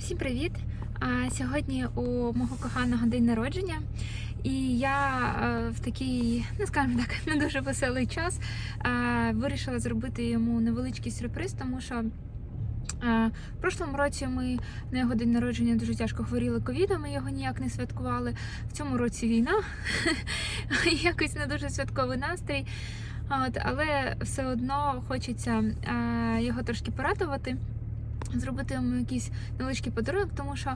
Всім привіт! Сьогодні у мого коханого день народження, і я е, в такий, ну скажімо так, не дуже веселий час е, вирішила зробити йому невеличкий сюрприз, тому що. е, В прошлому році ми на його день народження дуже тяжко хворіли ковідом, ми його ніяк не святкували. В цьому році війна, якось не дуже святковий настрій. От, але все одно хочеться його трошки порадувати зробити йому якийсь невеличкий подарунок, тому що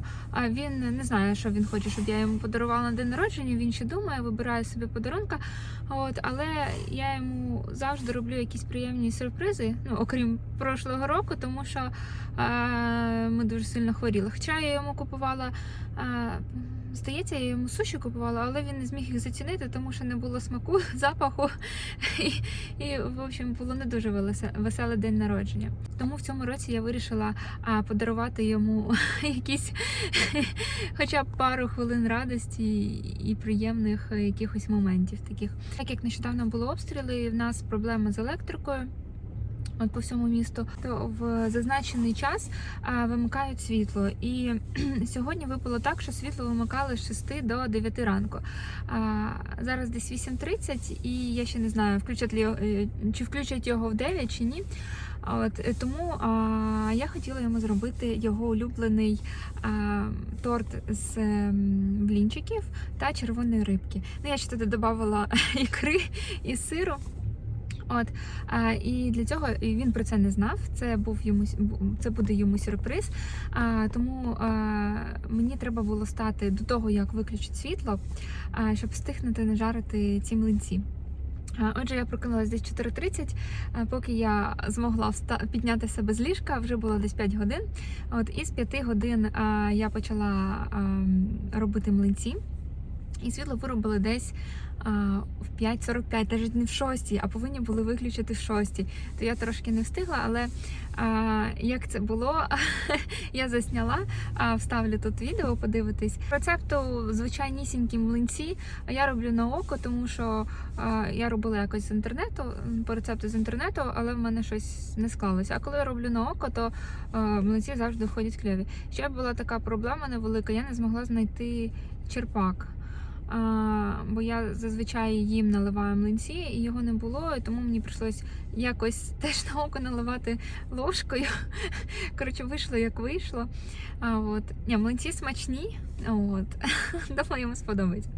він не знає, що він хоче, щоб я йому подарувала на день народження. Він ще думає, вибирає собі подарунка. От, але я йому завжди роблю якісь приємні сюрпризи, ну окрім прошлого року, тому що е, ми дуже сильно хворіли. Хоча я йому купувала. А, Здається, я йому суші купувала, але він не зміг їх зацінити, тому що не було смаку, запаху. І, і в общем, було не дуже веселий день народження. Тому в цьому році я вирішила а, подарувати йому якісь хоча б пару хвилин радості і приємних якихось моментів таких. Так як нещодавно були обстріли, і в нас проблеми з електрикою. От по всьому місту, то в зазначений час вимикають світло. І сьогодні випало так, що світло вимикали з 6 до 9 ранку. Зараз десь 8.30, і я ще не знаю, включать ли, е, чи включать його в 9 чи ні. От е, тому а, я хотіла йому зробити його улюблений а, торт з блінчиків та червоної рибки. Ну я ще туди додавала ікри і сиру. От а, і для цього він про це не знав. Це був йому це буде йому сюрприз. А, тому а, мені треба було стати до того, як виключить світло, а, щоб встигнути нажарити ці млинці. Отже, я прокинулась десь 4.30, поки я змогла підняти себе з ліжка, вже було десь 5 годин. От, і з 5 годин я почала робити млинці. І світло виробили десь в 5.45, навіть не в 6, а повинні були виключити в 6. То я трошки не встигла, але а, як це було, я засняла, а, вставлю тут відео, подивитись. Рецепту звичайнісінькі млинці я роблю на око, тому що а, я робила якось з інтернету, по рецепту з інтернету, але в мене щось не склалося. А коли я роблю на око, то а, млинці завжди виходять кльові. Ще була така проблема невелика, я не змогла знайти черпак. Бо я зазвичай їм наливаю млинці, і його не було, і тому мені прийшлось якось теж на око наливати ложкою. Коротше, вийшло як вийшло. А, от. Ні, млинці смачні. От. Думаю, йому сподобається.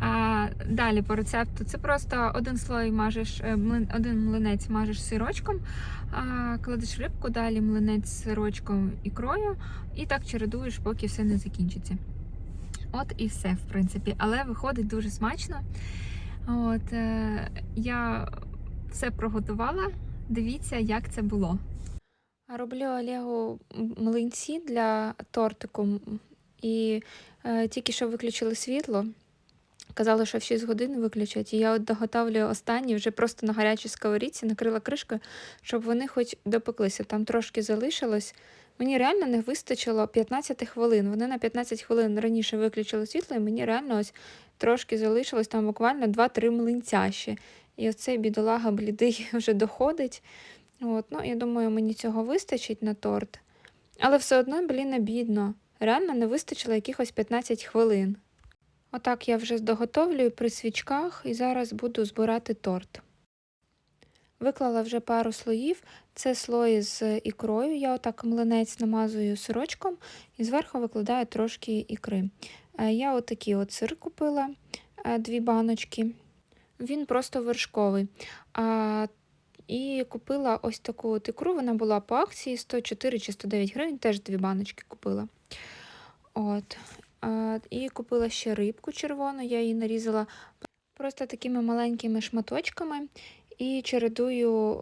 А, далі по рецепту це просто один слой мажеш, е, один млинець мажеш сирочком, а, кладеш рибку, далі млинець з сирочком ікрою, і так чередуєш, поки все не закінчиться. От і все, в принципі. Але виходить дуже смачно. От, е, я все приготувала. Дивіться, як це було. Роблю Олегу млинці для тортику. І е, тільки що виключили світло. Казали, що в 6 годин виключать. І я от доготовлюю останні вже просто на гарячій сковорідці, накрила кришкою, щоб вони хоч допеклися. Там трошки залишилось. Мені реально не вистачило 15 хвилин. Вони на 15 хвилин раніше виключили світло, і мені реально ось трошки залишилось там буквально 2-3 млинця ще. І оцей бідолага блідий вже доходить. От, ну, я думаю, мені цього вистачить на торт. Але все одно, блін, обідно. Реально не вистачило якихось 15 хвилин. Отак я вже доготовлюю при свічках і зараз буду збирати торт. Виклала вже пару слоїв. Це слої з ікрою. Я отак млинець намазую сирочком і зверху викладаю трошки ікри. Е, Я отакий от сир купила, е, дві баночки. Він просто вершковий. І купила ось таку от ікру. Вона була по акції 104 чи 109 гривень, теж дві баночки купила. От. І купила ще рибку червону, я її нарізала просто такими маленькими шматочками і чередую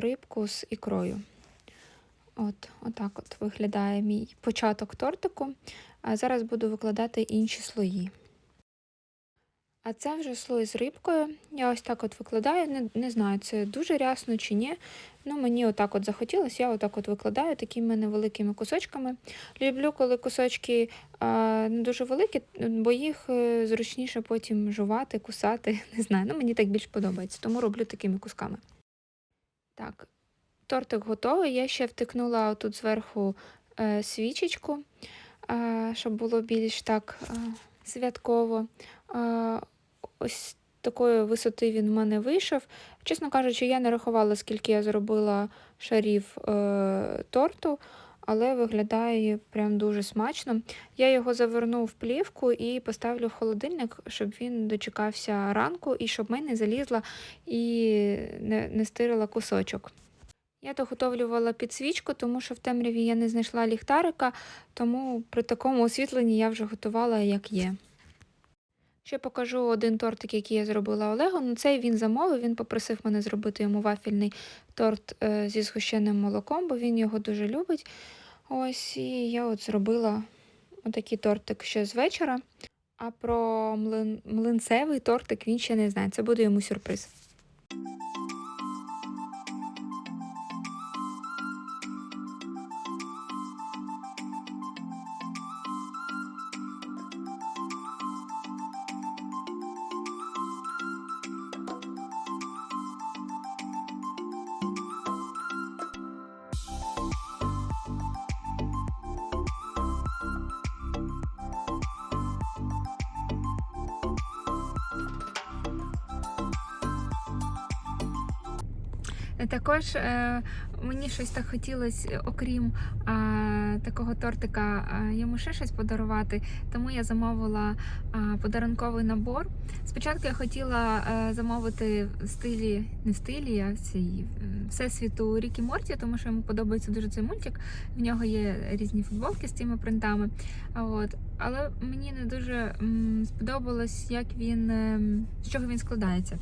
рибку з ікрою. От, отак от виглядає мій початок тортику. А зараз буду викладати інші слої. А це вже слой з рибкою. Я ось так от викладаю. Не, не знаю, це дуже рясно чи ні. Ну, мені отак от захотілося, я отак от викладаю такими невеликими кусочками. Люблю, коли кусочки не дуже великі, бо їх е, зручніше потім жувати, кусати. Не знаю. Ну, мені так більш подобається, тому роблю такими кусками. Так, тортик готовий. Я ще втикнула тут зверху е, свічечку, е, щоб було більш так е, святково. Е, ось такої висоти він в мене вийшов. Чесно кажучи, я не рахувала, скільки я зробила шарів е, торту, але виглядає прям дуже смачно. Я його заверну в плівку і поставлю в холодильник, щоб він дочекався ранку і щоб мене залізла і не, не стирила кусочок. Я доготовлювала підсвічку, тому що в темряві я не знайшла ліхтарика, тому при такому освітленні я вже готувала як є. Ще покажу один тортик, який я зробила Олегу. Ну, цей він замовив, він попросив мене зробити йому вафельний торт е, зі згущеним молоком, бо він його дуже любить. Ось, і я от зробила отакий тортик ще з вечора. А про млин... млинцевий тортик він ще не знає. Це буде йому сюрприз. Також е, мені щось так хотілося, окрім е, такого тортика, е, йому ще щось подарувати. Тому я замовила е, подарунковий набор. Спочатку я хотіла е, замовити в стилі, не в стилі, а цій е, всесвіту Рікі Морті, тому що йому подобається дуже цей мультик. В нього є різні футболки з цими принтами. От. Але мені не дуже сподобалось, як він, е, з чого він складається.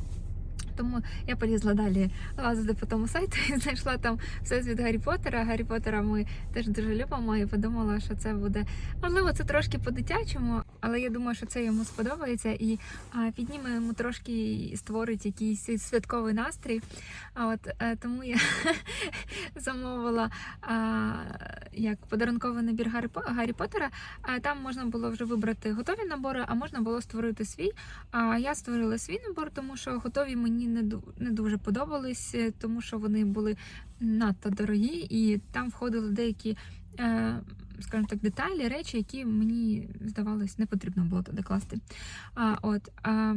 Тому я полізла далі лазити по тому сайту і знайшла там все від Гаррі Поттера. Гаррі Поттера ми теж дуже любимо і подумала, що це буде можливо, це трошки по-дитячому, але я думаю, що це йому сподобається і підніме йому трошки створить якийсь святковий настрій. А от е, тому я замовила як подарунковий набір Гаррі, Гаррі Поттера. Там можна було вже вибрати готові набори, а можна було створити свій. А я створила свій набор, тому що готові мені не, не дуже подобались, е, тому що вони були надто дорогі, і там входили деякі, е, скажімо так, деталі, речі, які мені здавалось, не потрібно було туди класти. А, от, а,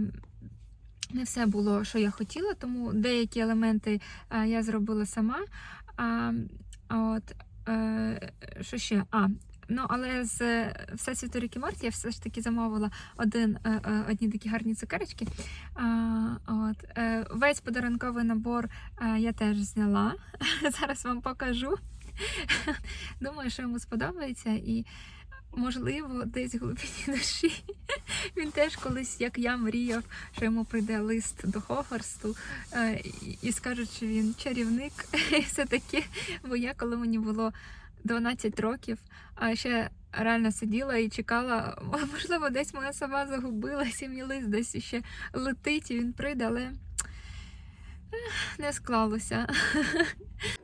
не все було, що я хотіла, тому деякі елементи а, я зробила сама. А от, е, що ще? А, Ну, але з е, Всесвіту Рікі Морті я все ж таки замовила один, е, одні такі гарні цукерочки. А, от, весь подарунковий набор я теж зняла. Зараз вам покажу. Думаю, що йому сподобається і. Можливо, десь в глибині душі він теж колись, як я, мріяв, що йому прийде лист до Хогвартсу е, і- скажуть, що він чарівник все таке. Бо я, коли мені було 12 років, а ще реально сиділа і чекала, можливо, десь моя сова загубилась, і мій лист десь ще летить, і він прийде, але не склалося.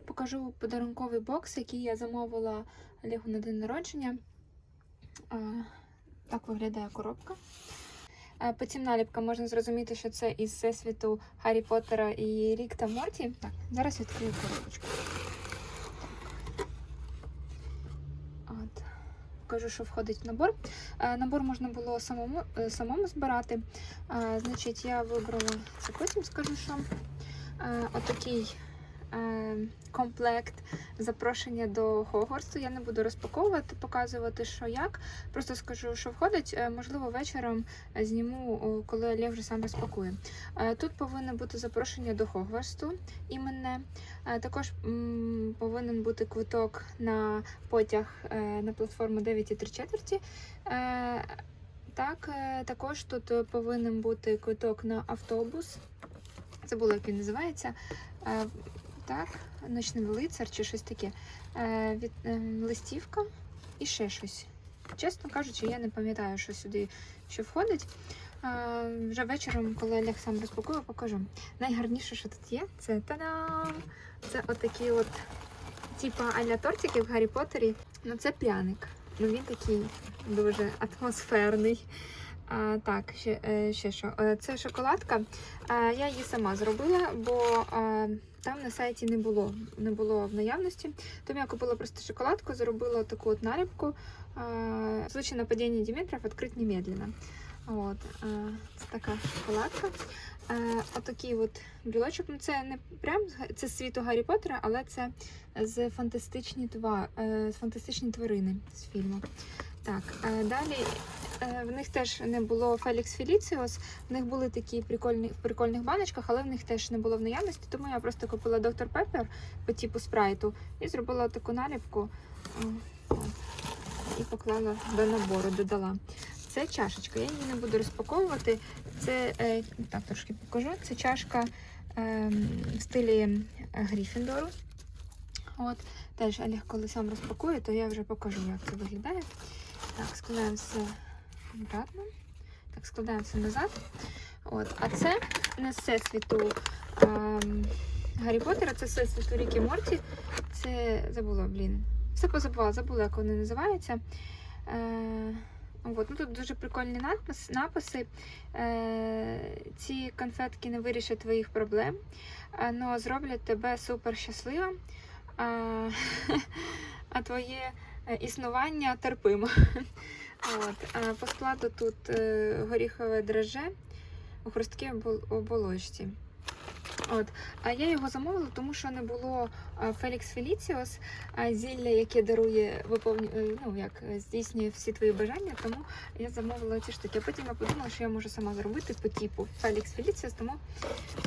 Покажу подарунковий бокс, який я замовила Олегу на день народження. А, Так виглядає коробка. Е, По цим наліпкам можна зрозуміти, що це із всесвіту Гаррі Поттера і Рік та Морті. Так, зараз відкрию коробочку. От. Покажу, що входить в набор. Е, Набор можна було самому, е, самому збирати. Е, Значить, я вибрала це потім скажу, що Е, отакий е, комплект запрошення до Хогвартсу. Я не буду розпаковувати, показувати, що як. Просто скажу, що входить. Е, Можливо, вечором е, зніму, коли Олег вже сам розпакує. Е, Тут повинно бути запрошення до Хогвартсу іменне. Е, Також повинен бути квиток на потяг е, на платформу 9,3 четверті. Е, Так, е, також тут е, повинен бути квиток на автобус. Це було, як він називається. Так, ночний лицар чи щось таке. Е, Від, е, листівка і ще щось. Чесно кажучи, я не пам'ятаю, що сюди що входить. Е, Вже вечором, коли Олег сам розпакує, покажу. Найгарніше, що тут є, це та-дам! Це отакі от, типа аля тортики в Гаррі Поттері. Ну, це пряник. Ну він такий дуже атмосферний. А, так, ще, ще що. Це шоколадка. Я її сама зробила, бо там на сайті не було, не було в наявності. Тому я купила просто шоколадку, зробила таку от наліпку. В случае нападения Димитров открыть немедленно. От, це така шоколадка. Отакий от брілочок. Ну, це не прям це з світу Гаррі Поттера, але це з фантастичні, тва, е, фантастичні тварини з фільму. Так, е, далі в них теж не було Фелікс Феліціос. В них були такі прикольні в прикольних баночках, але в них теж не було в наявності, тому я просто купила Доктор Пеппер по типу спрайту і зробила таку наліпку е, і поклала до набору, додала. Це чашечка, я її не буду розпаковувати. Це е, так трошки покажу. Це чашка е, в стилі Гріфіндору. От, теж Олег, коли сам розпакує, то я вже покажу, як це виглядає. Так, складаємо все обратно. Так, складаємо все назад. От, а це не всесвіту Гаррі Поттера, це всесвіту Рікі Морті. Це забула, блін. Все позабувала, забула, як вони називаються. Е, От, ну, тут дуже прикольні надпис, написи. Е, ці конфетки не вирішать твоїх проблем, але зроблять тебе супер щасливим, а, а твоє е, існування терпимо. От, по складу тут е, горіхове драже у хрусткій оболочці. От. А я його замовила, тому що не було Фелікс Феліціос, зілля, яке дарує виповню, е, ну, як здійснює всі твої бажання, тому я замовила ці штуки. Потім я подумала, що я можу сама зробити по типу Фелікс Феліціос, тому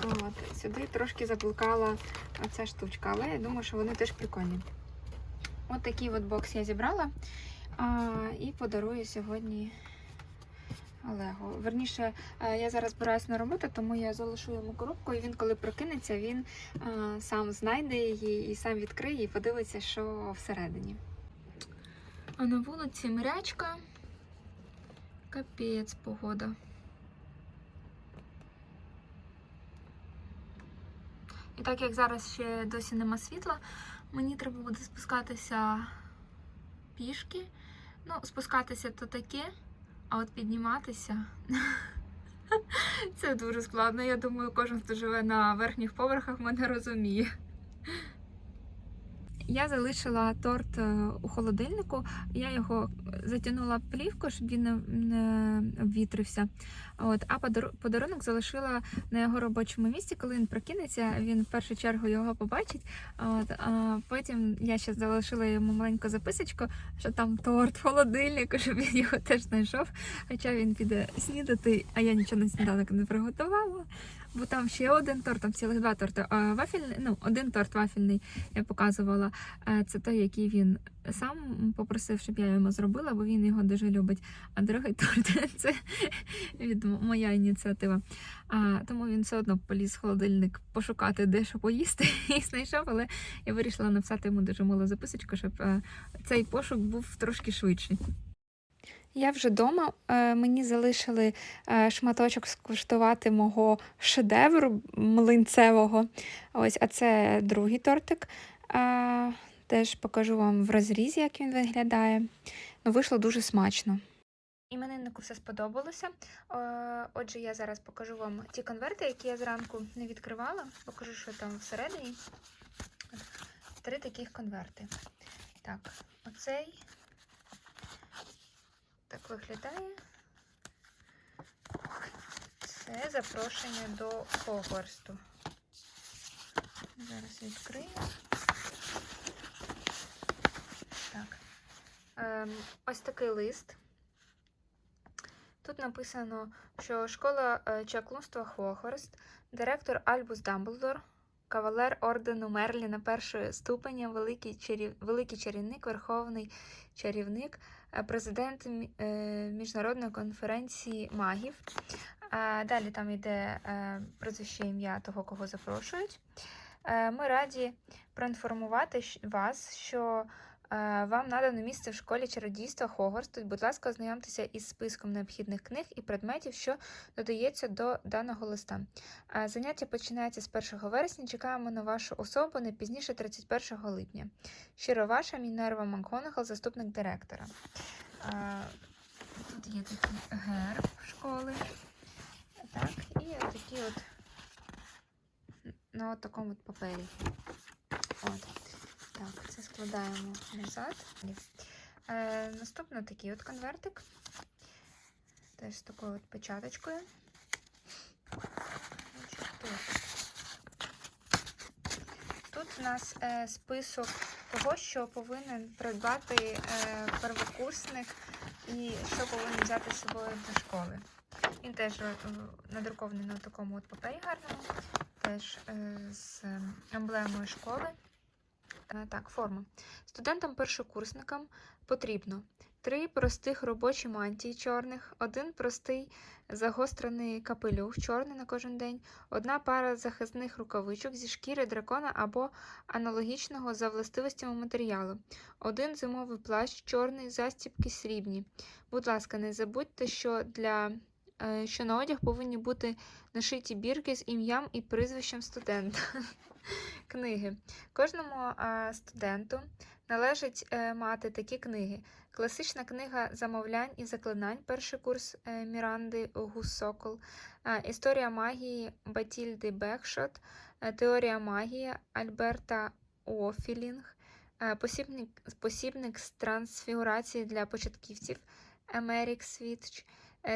от, сюди трошки заблукала ця штучка, але я думаю, що вони теж прикольні. От такий от бокс я зібрала а, і подарую сьогодні Олегу. Верніше, е, я зараз збираюся на роботу, тому я залишу йому коробку, і він, коли прокинеться, він е, сам знайде її і сам відкриє і подивиться, що всередині. А на вулиці мрячка. Капець погода. І так як зараз ще досі нема світла, мені треба буде спускатися пішки. Ну, спускатися то таке, а от підніматися це дуже складно. Я думаю, кожен, хто живе на верхніх поверхах, мене розуміє. Я залишила торт е, у холодильнику. Я його затягнула плівку, щоб він не, обвітрився. От, а подарунок залишила на його робочому місці. Коли він прокинеться, він в першу чергу його побачить. От, а потім я ще залишила йому маленьку записочку, що там торт в холодильнику, щоб він його теж знайшов. Хоча він піде снідати, а я нічого на сніданок не приготувала. Бо там ще один торт, там цілих два торти. А ну, один торт вафельний я показувала. Е, Це той, який він сам попросив, щоб я йому зробила, бо він його дуже любить. А другий торт це від моя ініціатива. А, тому він все одно поліз в холодильник пошукати, де що поїсти, і знайшов, але я вирішила написати йому дуже милу записочку, щоб е, цей пошук був трошки швидший. Я вже вдома. Е, Мені залишили е, шматочок скуштувати мого шедевру млинцевого. Ось, а це другий тортик. Е, Теж покажу вам в розрізі, як він виглядає. Ну, вийшло дуже смачно. Імениннику все сподобалося. Отже, я зараз покажу вам ті конверти, які я зранку не відкривала. Покажу, що там всередині. Три таких конверти. Так, оцей так виглядає. Це запрошення до Хогвартсу. Зараз відкрию. Так. Ем, ось такий лист. Тут написано, що школа е, чаклунства Хогвартс, директор Альбус Дамблдор, кавалер ордену Мерліна першого ступеня, великий, чарів... великий чарівник, верховний чарівник, президент е, Міжнародної конференції магів. Далі там йде про прізвище ім'я того, кого запрошують. Е, Ми раді проінформувати вас, що е, вам надано місце в школі чародійства Хогвартс. Тут, будь ласка, ознайомтеся із списком необхідних книг і предметів, що додається до даного листа. Е, Заняття починається з 1 вересня. Чекаємо на вашу особу не пізніше 31 липня. Щиро ваша Мінерва Макгонагал, заступник директора. Е, Тут є такий герб школи. Так, і такі от на от такому от папері. От. Так, це складаємо назад. Е, наступно такий от конвертик. Теж з такою от печаточкою. Тут. У нас е, список того, що повинен придбати е, первокурсник і що повинен взяти з собою до школи. Він теж е, надрукований на такому от папері гарному, теж е, з емблемою школи. Так, форма. Студентам-першокурсникам потрібно три простих робочі мантії чорних, один простий загострений капелюх чорний на кожен день, одна пара захисних рукавичок зі шкіри дракона або аналогічного за властивостями матеріалу, один зимовий плащ чорний, застібки срібні. Будь ласка, не забудьте, що для е, що на одяг повинні бути нашиті бірки з ім'ям і прізвищем студента. Книги. Кожному студенту належить е, мати такі книги. Класична книга замовлянь і заклинань, перший курс е, Міранди Гуссокол, е, Історія магії Батільди Бекшот, е, Теорія магії Альберта Офілінг, посібник, посібник з трансфігурації для початківців Емерік Світч,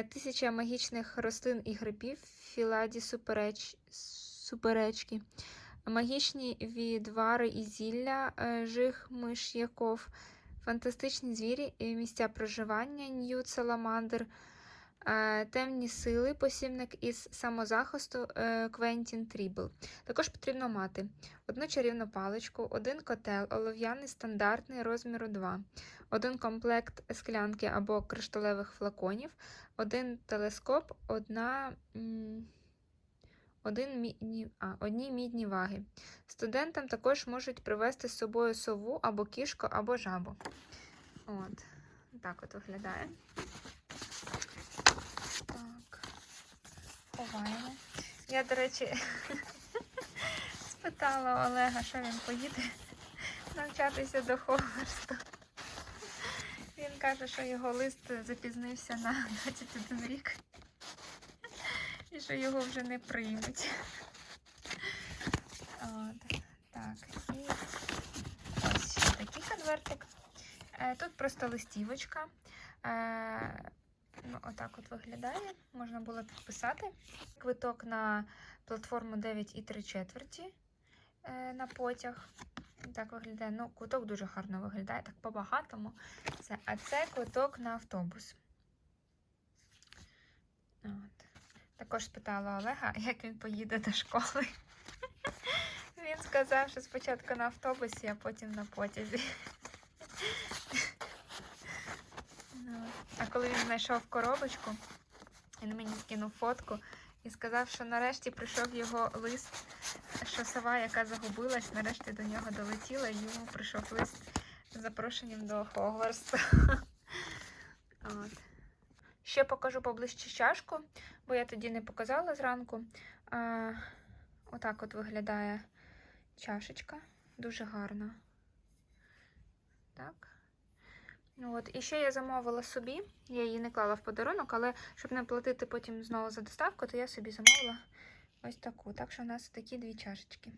Тисяча магічних рослин і грибів Філаді супереч, суперечки. Магічні відвари і зілля е, Жих Миш'яков, Фантастичні звірі і місця проживання Ньют Саламандр, е, Темні сили, посібник із самозахисту е, Квентін Трібл. Також потрібно мати одну чарівну паличку, один котел, олов'яний стандартний розміру 2, один комплект склянки або кришталевих флаконів, один телескоп, одна. Один мідні, а, одні мідні ваги. Студентам також можуть привезти з собою сову або кішку, або жабу. От. Так от виглядає. Так. Ховаємо. Я, до речі, спитала Олега, що він поїде навчатися до Хогвартсу. Він каже, що його лист запізнився на 21 рік і що його вже не приймуть. От, так, і ось такий конвертик. Е, Тут просто листівочка. Е, Ну, отак от виглядає. Можна було підписати. Квиток на платформу 9 і 3 четверті е, на потяг. Так виглядає. Ну, квиток дуже гарно виглядає, так по-багатому. А це квиток на автобус. От. Також спитала Олега, як він поїде до школи. Він сказав, що спочатку на автобусі, а потім на потязі. Ну, А коли він знайшов коробочку, він мені скинув фотку і сказав, що нарешті прийшов його лист, що сова, яка загубилась, нарешті до нього долетіла, і йому прийшов лист з запрошенням до Хогвартсу. От. Ще покажу поближче чашку, бо я тоді не показала зранку. А, отак от виглядає чашечка. Дуже гарна. Так. Ну От. І ще я замовила собі, я її не клала в подарунок, але щоб не платити потім знову за доставку, то я собі замовила ось таку. Так що у нас такі дві чашечки.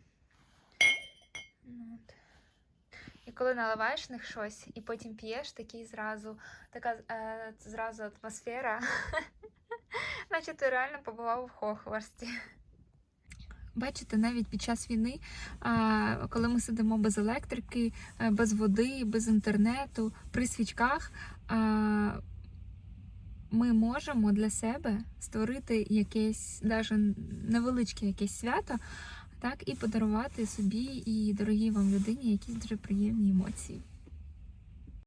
Ну. І коли наливаєш в них щось і потім п'єш, такий зразу, така е, зразу атмосфера, наче ти реально побував в Хохварсті. Бачите, навіть під час війни, коли ми сидимо без електрики, е, без води, без інтернету, при свічках, ми можемо для себе створити якесь, навіть невеличке якесь свято, так, і подарувати собі і дорогій вам людині якісь дуже приємні емоції.